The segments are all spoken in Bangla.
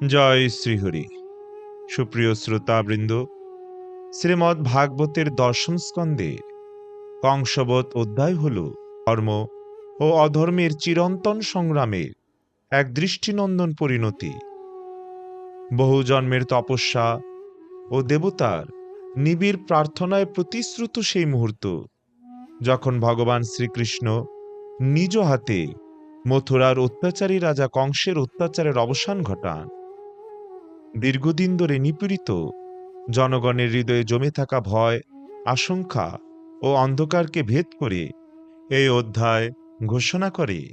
জয় শ্রীহরি। সুপ্রিয় শ্রোতাবৃন্দ শ্রীমৎ ভাগবতের দর্শন স্কন্ধের কংসবৎ অধ্যায় হল ধর্ম ও অধর্মের চিরন্তন সংগ্রামের এক দৃষ্টিনন্দন পরিণতি। বহু জন্মের তপস্যা ও দেবতার নিবিড় প্রার্থনায় প্রতিশ্রুত সেই মুহূর্ত, যখন ভগবান শ্রীকৃষ্ণ নিজ হাতে মথুরার অত্যাচারী রাজা কংসের অত্যাচারের অবসান ঘটান। দীর্ঘদিন ধরে নিপীড়িত, জনগণের হৃদয়ে জমে থাকা ভয়, আশঙ্কা ও অন্ধকারকে ভেদ করে এই অধ্যায় ঘোষণা করে,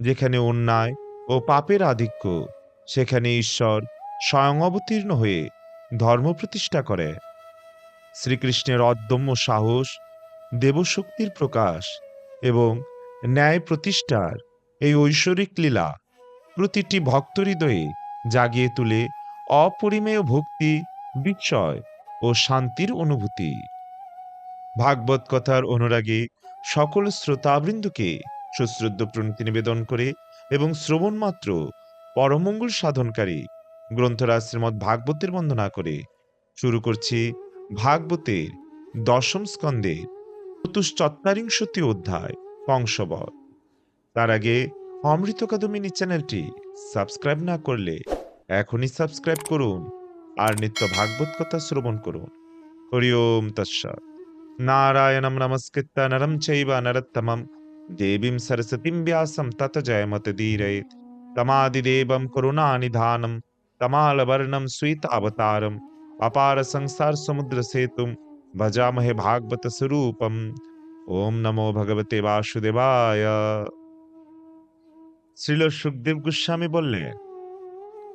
যেখানে অন্যায় ও পাপের আধিক্য, সেখানে ঈশ্বর স্বয়ং অবতীর্ণ হয়ে ধর্ম প্রতিষ্ঠা করে। শ্রীকৃষ্ণের অদম্য সাহস, দেবশক্তির প্রকাশ এবং ন্যায় প্রতিষ্ঠার এই ঐশ্বরিক লীলা প্রতিটি ভক্ত হৃদয়ে জাগিয়ে তুলে অপরিমেয় ভক্তি, বিস্ময় ও শান্তির অনুভূতি। ভাগবত কথার অনুরাগী সকল শ্রোতাবৃন্দকে সুশ্রদ্ধ প্রণতি নিবেদন করে এবং শ্রবণ মাত্র পরমঙ্গল সাধনকারী গ্রন্থরাজ শ্রীমৎ ভাগবতের বন্দনা করে শুরু করছি ভাগবতের দশম স্কন্ধের চতুশ্চত্বারিংশতি অধ্যায়, কংসবধ। তার আগে অমৃত কাদমিনী চ্যানেলটি সাবস্ক্রাইব না করলে এখনই সাবস্ক্রাইব করুন আর নিত্য ভাগবত কথা শ্রবণ করুন। হরি ওম তৎসাদ নারায়ণম নমস্কৃত্যা, নরম চৈব নরতম দেবীম সরস্বতীম ব্যাসম তত জয় জয়মত ধীরে। তমাদিদেবম করুণানিধানম, তমালবর্ণম সুইত অবতারম। অপার সংসার সমুদ্র সেতুম, ভজামহে ভাগবত স্বরূপম। ওম নমো ভগবতে বাসুদেবায়। শ্রীল সুখদেব গোস্বামী বললেন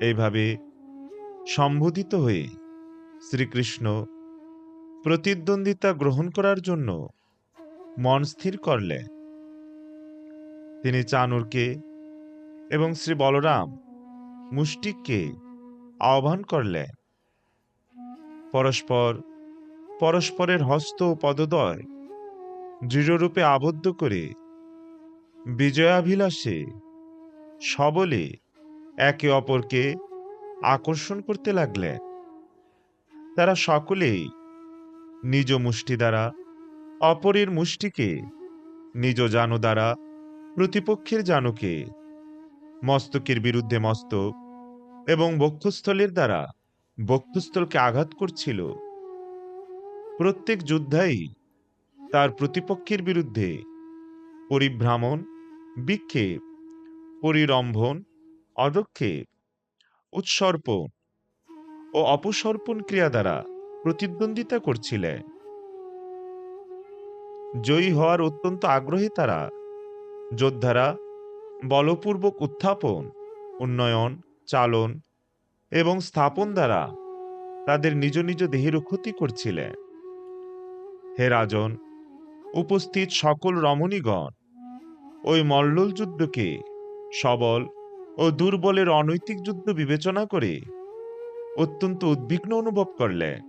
এইভাবে সম্বোধিত হয়ে শ্রীকৃষ্ণ প্রতিদ্বন্দ্বিতা গ্রহণ করার জন্য মন স্থির করলেন। তিনি চানুরকে এবং শ্রী বলরাম মুষ্টিককে আহ্বান করলেন। পরস্পর, পরস্পরের হস্ত ও পদদয় দৃঢ়রূপে আবদ্ধ করে বিজয়াভিলাষে সবলে একে অপরকে আকর্ষণ করতে লাগলেন তারা সকলেই নিজ মুষ্টি দ্বারা, অপরের মুষ্টিকে নিজ জানু দ্বারা, প্রতিপক্ষের জানুকে মস্তকের বিরুদ্ধে মস্তক এবং বক্ষস্থলের দ্বারা বক্ষস্থলকে আঘাত করছিল। প্রত্যেক যোদ্ধাই তার প্রতিপক্ষের বিরুদ্ধে পরিভ্রামণ, বিক্ষেপ পরিরম্ভন অদক্ষেপ উৎসর্পণ ও অপসর্পণ ক্রিয়া দ্বারা প্রতিদ্বন্দ্বিতা করছিলেন জয়ী হওয়ার অত্যন্ত আগ্রহী তারা, যোদ্ধারা, বলপূর্বক উত্থাপন, উন্নয়ন, চালন এবং স্থাপন দ্বারা তাদের নিজ নিজ দেহের ক্ষতি করছিলেন হে রাজন, উপস্থিত সকল রমণীগণ, ওই মল্লল যুদ্ধকে সবল ও দুর্বলের অনৈতিক যুদ্ধ বিবেচনা করে অত্যন্ত উদ্বিগ্ন অনুভব করলেন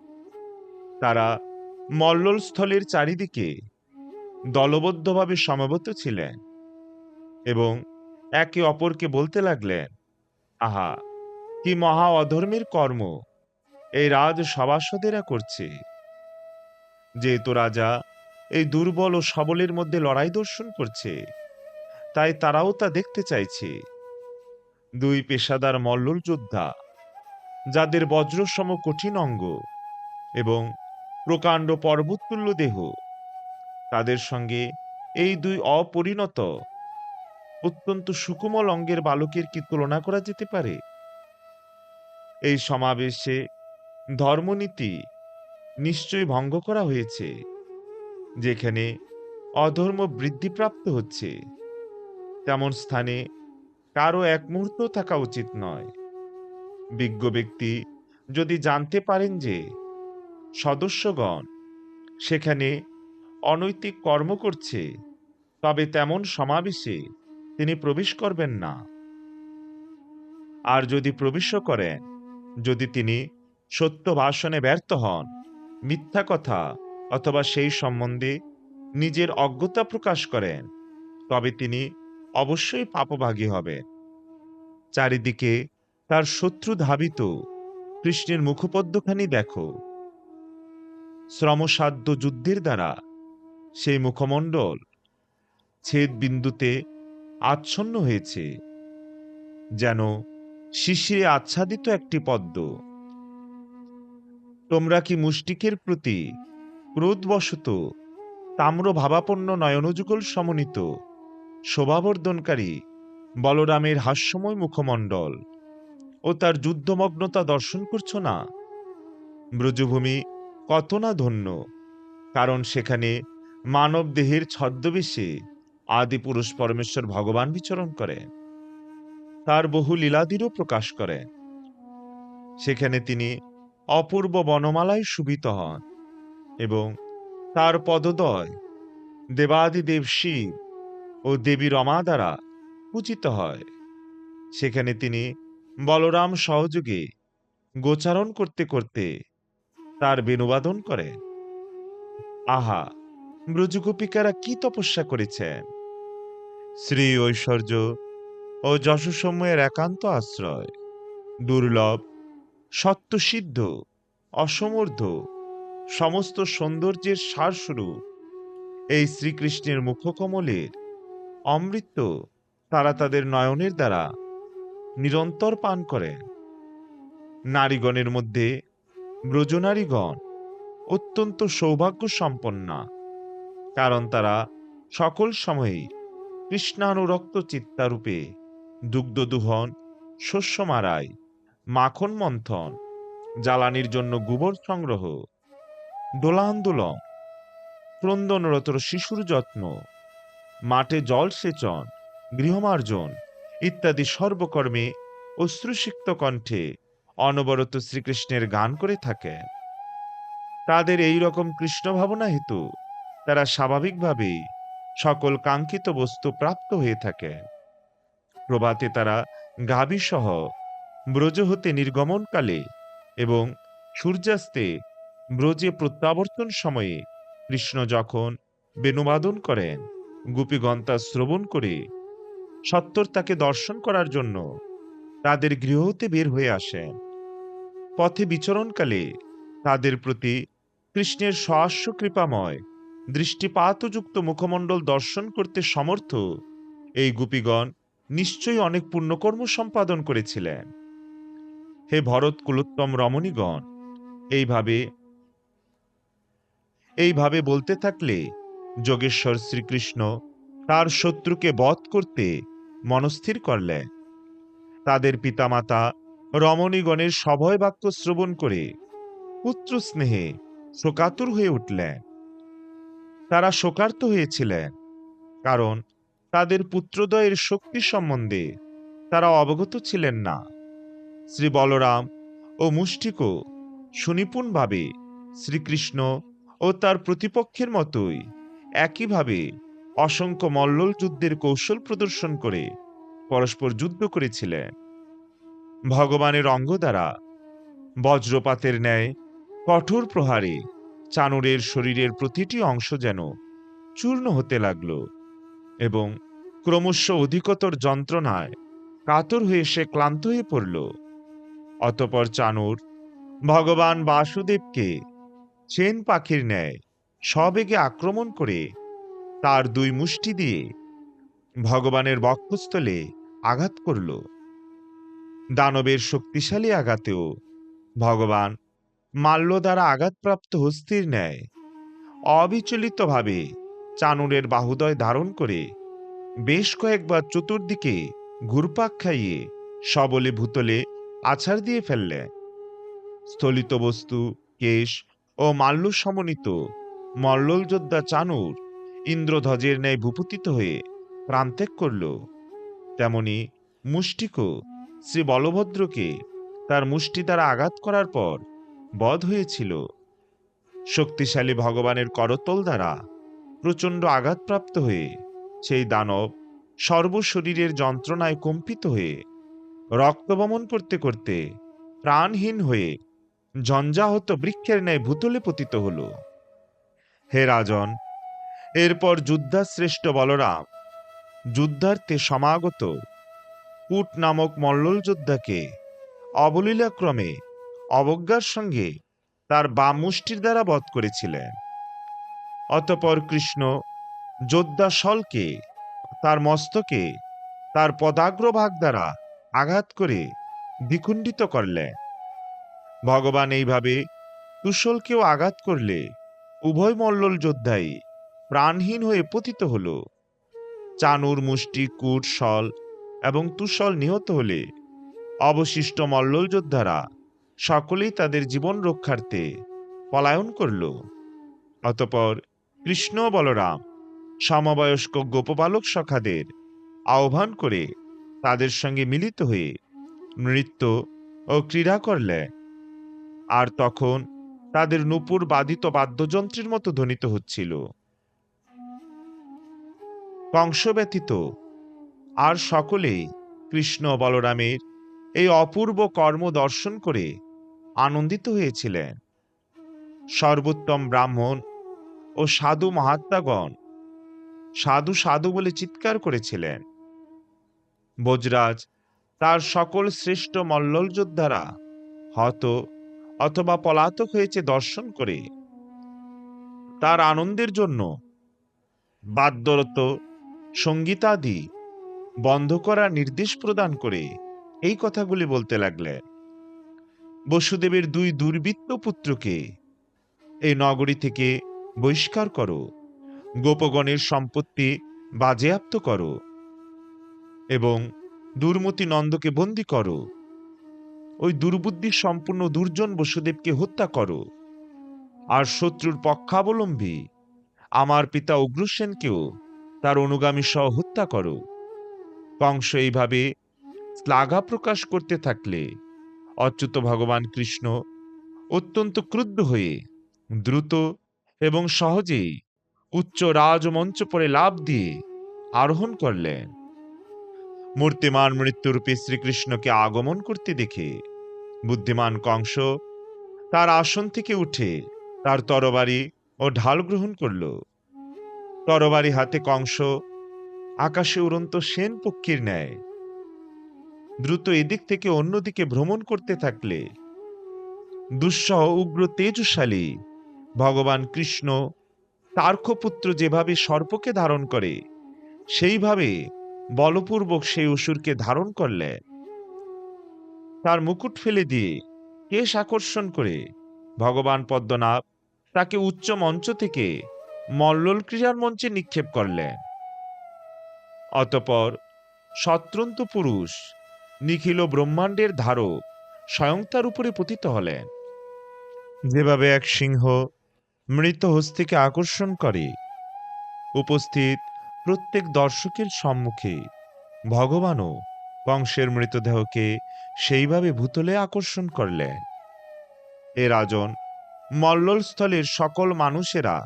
তারা মল্লল স্থলের চারিদিকে দলবদ্ধভাবে সমবেত ছিলেন এবং একে অপরকে বলতে লাগলেন, আহা, কি মহা অধর্মের কর্ম এই রাজ সভাসদেরা করছে। যেহেতু রাজা এই দুর্বল ও সবলের মধ্যে লড়াই দর্শন করছে, তাই তারাও তা দেখতে চাইছে। দুই পেশাদার মল্লল যোদ্ধা, যাদের বজ্রসম কঠিন অঙ্গ এবং প্রকাণ্ড পর্বততুল্য দেহ। তাদের সঙ্গে এই দুই অপরিণত, অত্যন্ত সুকুমল অঙ্গের বালকের কি তুলনা করা যেতে পারে? এই সমাবেশে ধর্মনীতি নিশ্চয়ই ভঙ্গ করা হয়েছে, যেখানে অধর্ম বৃদ্ধিপ্রাপ্ত হচ্ছে। তেমন স্থানে কারও এক মুহূর্ত থাকা উচিত নয়। বিজ্ঞ ব্যক্তি যদি জানতে পারেন যে সদস্যগণ সেখানে অনৈতিক কর্ম করছে, তবে তেমন সমাবেশে তিনি প্রবেশ করবেন না। আর যদি প্রবেশ করেন, যদি তিনি সত্য ভাষণে ব্যর্থ হন, মিথ্যা কথা অথবা সেই সম্বন্ধে নিজের অজ্ঞতা প্রকাশ করেন, তবে তিনি অবশ্যই পাপভাগী হবেন চারিদিকে তার শত্রু ধাবিত। কৃষ্ণের মুখপদ্মখানি দেখো। শ্রমসাধ্য যুদ্ধের দ্বারা সেই মুখমণ্ডল ছেদ বিন্দুতে আচ্ছন্ন হয়েছে, যেন শিশিরে আচ্ছাদিত একটি পদ্ম। তোমরা কি মুষ্টিকের প্রতি ক্রোধবশত তাম্র ভাবাপন্ন নয়নযুগল সমন্বিত? শোভাবর্ধনকারী বলরামের হাস্যময় মুখমণ্ডল ও তার যুদ্ধমগ্নতা দর্শন করছ না? ব্রজভূমি কত না ধন্য, কারণ সেখানে মানব দেহের ছদ্মবেশে আদি পুরুষ পরমেশ্বর ভগবান বিচরণ করেন তার বহু লীলাদিরও প্রকাশ করেন সেখানে তিনি অপূর্ব বনমালায় শুভিত হন এবং তার পদদয় দেবাদিদেব শিব ও দেবী রমা দ্বারা পূজিত হয়। সেখানে তিনি বলরাম সহযোগে গোচারণ করতে করতে তার বেনুবাদন করেন। আহা, ব্রজগোপিকারা কি তপস্যা করেছেন? শ্রী ঐশ্বর্য ও যশসমূহের একান্ত আশ্রয়, দুর্লভ, সত্যসিদ্ধ অসমর্ধ সমস্ত সৌন্দর্যের সারস্বরূপ এই শ্রীকৃষ্ণের মুখকমলের অমৃত তারা তাদের নয়নের দ্বারা নিরন্তর পান করেন নারীগণের মধ্যে ব্রজনারীগণ অত্যন্ত সৌভাগ্য সম্পন্না কারণ তারা সকল সময়েই কৃষ্ণানুরক্ত চিত্তারূপে দুগ্ধদুহন শস্য মারাই মাখন মন্থন জ্বালানির জন্য গোবর সংগ্রহ, দোলান্দোলন, ক্রন্দনরত শিশুর যত্ন মাঠে জল সেচন গৃহমার্জন ইত্যাদি সর্বকর্মে অশ্রুসিক্ত কণ্ঠে অনবরত শ্রীকৃষ্ণের গান করে থাকেন। তাদের এই রকম কৃষ্ণ ভাবনা হেতু তারা স্বাভাবিকভাবেই সকল কাঙ্ক্ষিত বস্তু প্রাপ্ত হয়ে থাকে প্রভাতে তারা গাভী সহ ব্রজ হতে নির্গমনকালে এবং সূর্যাস্তে ব্রজে প্রত্যাবর্তন সময়ে কৃষ্ণ যখন বেনুবাদন করেন গোপীগণ তা শ্রবণ করে সত্তর তাকে দর্শন করার জন্য তাদের গৃহ হতে বের হয়ে আসেন। পথে বিচরণকালে তাদের প্রতি কৃষ্ণের সহাস্য কৃপাময়, দৃষ্টিপাতযুক্ত মুখমণ্ডল দর্শন করতে সমর্থ এই গোপীগণ নিশ্চয়ই অনেক পুণ্যকর্ম সম্পাদন করেছিলেন। হে ভরত কুলোত্তম রমণীগণ, এইভাবে এইভাবে বলতে থাকলে যোগেশ্বর শ্রীকৃষ্ণ তার শত্রুকে বধ করতে মনস্থির করলেন। তাদের পিতামাতা রমণীগণের সভয় বাক্য শ্রবণ করে পুত্র স্নেহে শোকাতুর হয়ে উঠলেন। তারা শোকার্ত হয়েছিলেন কারণ তাদের পুত্রদয়ের শক্তি সম্বন্ধে তারা অবগত ছিলেন না। শ্রী বলরাম ও মুষ্টিকও সুনিপুণভাবে শ্রীকৃষ্ণ ও তার প্রতিপক্ষের মতোই একইভাবে অসংখ্য মল্লল যুদ্ধের কৌশল প্রদর্শন করে পরস্পর যুদ্ধ করেছিলেন। ভগবানের অঙ্গ দ্বারা বজ্রপাতের ন্যায় কঠোর প্রহারে চানুরের শরীরের প্রতিটি অংশ যেন চূর্ণ হতে লাগল এবং ক্রমশ অধিকতর যন্ত্রণায় কাতর হয়ে সে ক্লান্ত হয়ে পড়ল। অতপর চানুর ভগবান বাসুদেবকে চেন পাখির ন্যায় সবেগে আক্রমণ করে তার দুই মুষ্টি দিয়ে ভগবানের বক্ষস্থলে আঘাত করল। দানবের শক্তিশালী আঘাতেও ভগবান মাল্য দ্বারা আঘাতপ্রাপ্ত হস্তির ন্যায় অবিচলিতভাবে চানুরের বাহুদয় ধারণ করে বেশ কয়েকবার চতুর্দিকে ঘুরপাক খাইয়ে সবলে ভূতলে আছাড় দিয়ে ফেললে স্থলিত বস্তু, কেশ ও মাল্য সমন্বিত মল্লল যোদ্ধা চানুর ইন্দ্রধ্বজের ন্যায় ভূপতিত হয়ে প্রান্ত্যাগ করল। তেমনি মুষ্টিকও শ্রী বলভদ্রকে তার মুষ্টি দ্বারা আঘাত করার পর বধ হয়েছিল। শক্তিশালী ভগবানের করতল দ্বারা প্রচণ্ড আঘাতপ্রাপ্ত হয়ে সেই দানব সর্বশরীরের যন্ত্রণায় কম্পিত হয়ে রক্তবমন করতে করতে প্রাণহীন হয়ে ঝঞ্ঝাহত বৃক্ষের ন্যায় ভূতলে পতিত হল। হে রাজন, এরপর যুদ্ধাশ্রেষ্ঠ বলরাম, যুদ্ধার্থে সমাগত কুট নামক মল্লল যোদ্ধাকে অবলীলাক্রমে অবজ্ঞার সঙ্গে তার বাম মুষ্টির দ্বারা বধ করেছিলেন। অতপর কৃষ্ণ যোদ্ধা যোদ্ধাসলকে তার মস্তকে, তার পদাগ্রভাগ দ্বারা আঘাত করে দ্বিখণ্ডিত করলেন। ভগবান এইভাবে তুষলকেও আঘাত করলে উভয় মল্লল যোদ্ধাই প্রাণহীন হয়ে পতিত হল। চানুর মুষ্টি, কুট সল এবং তুষল নিহত হলে অবশিষ্ট মল্লল যোদ্ধারা সকলেই তাদের জীবন রক্ষার্থে পলায়ন করল। অতপর কৃষ্ণ বলরাম সমবয়স্ক গোপবালক সখাদের আহ্বান করে তাদের সঙ্গে মিলিত হয়ে নৃত্য ও ক্রীড়া করলে আর তখন তাদের নূপুর বাদিত বাদ্যযন্ত্রের মতো ধ্বনিত হচ্ছিল। কংস ব্যতীত আর সকলে কৃষ্ণ বলরামের এই অপূর্ব কর্ম দর্শন করে আনন্দিত হয়েছিলেন। সর্বোত্তম ব্রাহ্মণ ও সাধু মহাত্মাগণ সাধু সাধু বলে চিৎকার করেছিলেন। বজরাজ তার সকল শ্রেষ্ঠ মল্লল যোদ্ধারা হত অথবা পলাতক হয়েছে দর্শন করে। তার আনন্দের জন্য বাদ্যরত সঙ্গীতাদি বন্ধ করার নির্দেশ প্রদান করে এই কথাগুলি বলতে লাগলেন। বসুদেবের দুই দুর্বৃত্ত পুত্রকে এই নগরী থেকে বহিষ্কার করো, গোপগণের সম্পত্তি বাজেয়াপ্ত করো এবং দুর্মতি নন্দকে বন্দি করো। ওই দুর্বুদ্ধি সম্পূর্ণ দুর্জন বসুদেবকে হত্যা করো। আর শত্রুর পক্ষাবলম্বী আমার পিতা উগ্রসেনকেও তার অনুগামী সহ হত্যা করো। কংস এইভাবে শ্লাঘা প্রকাশ করতে থাকলে অচ্যুত ভগবান কৃষ্ণ অত্যন্ত ক্রুদ্ধ হয়ে দ্রুত এবং সহজেই উচ্চ রাজমঞ্চ পরে লাভ দিয়ে আরোহণ করলেন। মূর্তিমান মৃত্যুরূপী শ্রীকৃষ্ণকে আগমন করতে দেখে বুদ্ধিমান কংস, তার আসন থেকে উঠে তার তরবারি ও ঢাল গ্রহণ করল। তরবারি হাতে কংস, আকাশে উড়ন্ত সেন পক্ষীর ন্যায়। দ্রুত এদিক থেকে অন্যদিকে ভ্রমণ করতে থাকলে দুঃসহ, উগ্র তেজশালী ভগবান কৃষ্ণ তার্কপুত্র যেভাবে সর্পকে ধারণ করে, সেইভাবে বলপূর্বক সেই অসুরকে ধারণ করলেন। তার মুকুট ফেলে দিয়ে কেশ আকর্ষণ করে ভগবান পদ্মনাভ তাকে উচ্চ মঞ্চ থেকে মল্লল ক্রীড়ার মঞ্চে নিক্ষেপ করলেন। অতপর সত্রন্ত পুরুষ নিখিল ব্রহ্মাণ্ডের ধারক স্বয়ং তার উপরে পতিত হলেন। যেভাবে এক সিংহ মৃত হস্তিকে আকর্ষণ করে, উপস্থিত প্রত্যেক দর্শকের সম্মুখে ভগবানও কংসের মৃতদেহকে সেইভাবে ভূতলে আকর্ষণ করলেন এ রাজন মল্লল স্থলের সকল মানুষেরা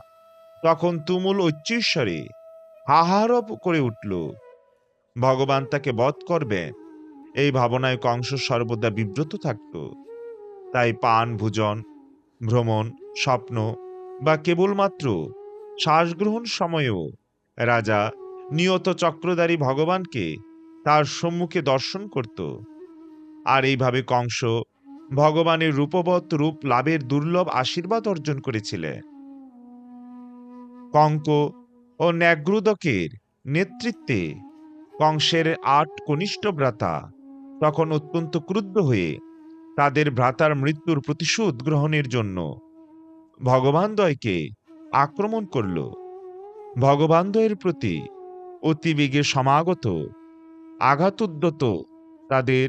তখন তুমুল ঐচ্ছিস্বরে হাহারব করে উঠল। ভগবান তাকে বধ করবেন, এই ভাবনায় কংস সর্বদা বিব্রত থাকত। তাই পান, ভোজন, ভ্রমণ, স্বপ্ন বা কেবলমাত্র শ্বাসগ্রহণ সময়েও রাজা নিয়ত চক্রধারী ভগবানকে তার সম্মুখে দর্শন করত। আর এইভাবে কংস ভগবানের রূপবৎ রূপ লাভের দুর্লভ আশীর্বাদ অর্জন করেছিলেন। কঙ্ক ও ন্যাগ্রুদকের নেতৃত্বে কংসের আট কনিষ্ঠ ভ্রাতা তখন অত্যন্ত ক্রুদ্ধ হয়ে তাদের ভ্রাতার মৃত্যুর প্রতিশোধ গ্রহণের জন্য ভগবানদ্বয়কে আক্রমণ করল। ভগবানদ্বয়ের প্রতি অতিবেগে সমাগত আঘাতোদ্যত তাদের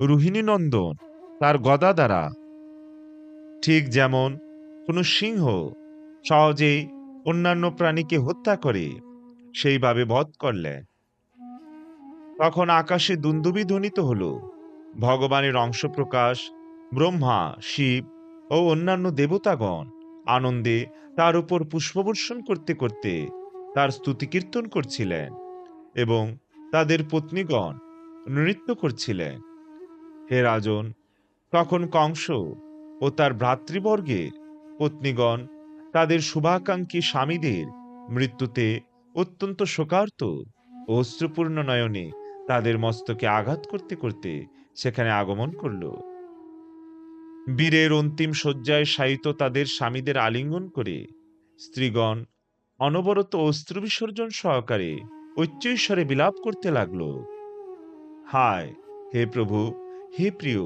রোহিণীনন্দন তার গদা দ্বারা। ঠিক যেমন কোনো সিংহ সহজেই অন্যান্য প্রাণীকে হত্যা করে, সেইভাবে বধ করলেন তখন আকাশে দুন্দুবি ধ্বনিত হল। ভগবানের অংশপ্রকাশ, ব্রহ্মা, শিব ও অন্যান্য দেবতাগণ আনন্দে তার উপর পুষ্পবর্ষণ করতে করতে তার স্তুতি কীর্তন করছিলেন এবং তাদের পত্নীগণ নৃত্য করছিলেন। হে রাজন, তখন কংস ও তার ভ্রাতৃবর্গের পত্নীগণ তাদের শুভাকাঙ্ক্ষী স্বামীদের মৃত্যুতে অত্যন্ত শোকার্ত ও অশ্রুপূর্ণ নয়নে তাদের মস্তকে আঘাত করতে করতে সেখানে আগমন করল। বীরের অন্তিম শয্যায় শায়িত তাদের স্বামীদের আলিঙ্গন করে স্ত্রীগণ অনবরত অস্ত্র বিসর্জন সহকারে উচ্চৈস্বরে বিলাপ করতে লাগল। হায়, হে প্রভু, হে প্রিয়,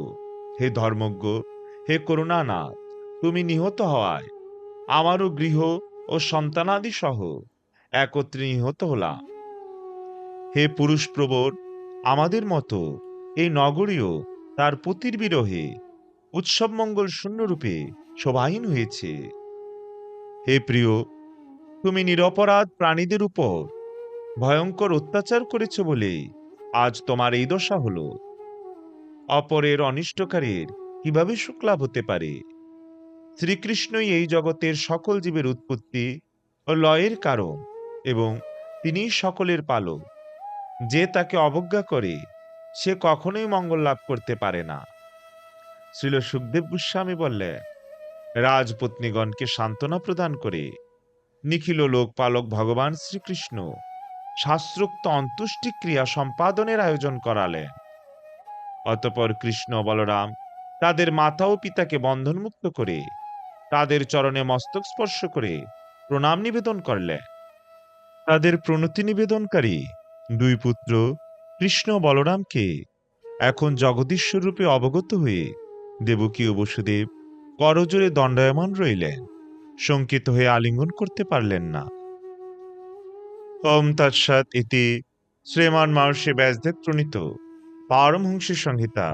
হে ধর্মজ্ঞ, হে করুণানাথ, তুমি নিহত হওয়ায়। আমারও গৃহ ও সন্তানাদি সহ একত্রে নিহত হলাম। হে পুরুষ প্রবর আমাদের মতো এই নগরীও তার পতির বিরহে উৎসব মঙ্গল শূন্যরূপে শোভাহীন হয়েছে। হে প্রিয়, তুমি নিরপরাধ প্রাণীদের উপর ভয়ঙ্কর অত্যাচার করেছ বলে আজ তোমার এই দশা হলো। অপরের অনিষ্টকারীর কীভাবে সুখলাভ হতে পারে? শ্রীকৃষ্ণই এই জগতের সকল জীবের উৎপত্তি ও লয়ের কারণ এবং তিনি সকলের পালক। যে তাকে অবজ্ঞা করে, সে কখনোই মঙ্গল লাভ করতে পারে না। শ্রীল সুখদেব গোস্বামী বললেন, রাজপত্নীগণকে সান্ত্বনা প্রদান করে নিখিল লোকপালক ভগবান শ্রীকৃষ্ণ শাস্ত্রোক্ত অন্তুষ্টি ক্রিয়া সম্পাদনের আয়োজন করালেন অতপর কৃষ্ণ বলরাম তাদের মাতা ও পিতাকে বন্ধনমুক্ত করে, তাদের চরণে মস্তক স্পর্শ করে প্রণাম নিবেদন করলেন তাদের প্রণতি নিবেদনকারী দুই পুত্র কৃষ্ণ বলরামকে এখন জগদীশ্বর রূপে অবগত হয়ে দেবকী ও বসুদেব করজোরে দণ্ডায়মান রইলেন। শঙ্কিত হয়ে আলিঙ্গন করতে পারলেন না। ওম তৎসৎ ইতি শ্রীমান মহর্ষি ব্যাসদেব প্রণীত। পারমহংসী সংহিতা,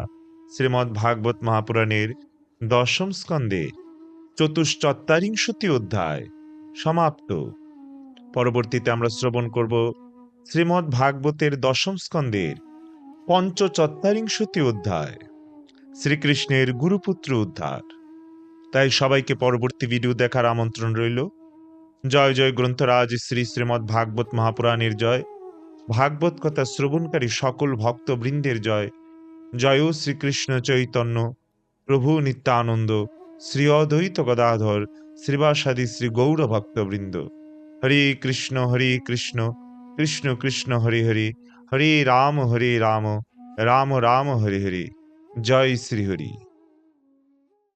শ্রীমদ্ ভাগবত মহাপুরাণের দশম স্কন্ধে চতুশ্চত্বারিংশতি অধ্যায়, সমাপ্ত। পরবর্তীতে আমরা শ্রবণ করব শ্রীমদ্ ভাগবতের দশম স্কন্ধের পঞ্চচত্বারিংশতি অধ্যায়, শ্রীকৃষ্ণের গুরুপুত্র উদ্ধার। তাই সবাইকে পরবর্তী ভিডিও দেখার আমন্ত্রণ রইল। জয় জয় গ্রন্থরাজ, শ্রী শ্রীমদ্ ভাগবত মহাপুরাণের জয়। ভাগবত কথা শ্রবণকারী সকল ভক্তবৃন্দের জয়। জয় শ্রীকৃষ্ণ চৈতন্য, প্রভু নিত্যানন্দ, শ্রী অদ্বৈত গদাধর, শ্রীবাসাদি শ্রী গৌর ভক্তবৃন্দ। হরে কৃষ্ণ হরে কৃষ্ণ কৃষ্ণ কৃষ্ণ, হরে হরে হরে রাম হরে রাম রাম রাম, হরে হরে। জয় শ্রী হরি।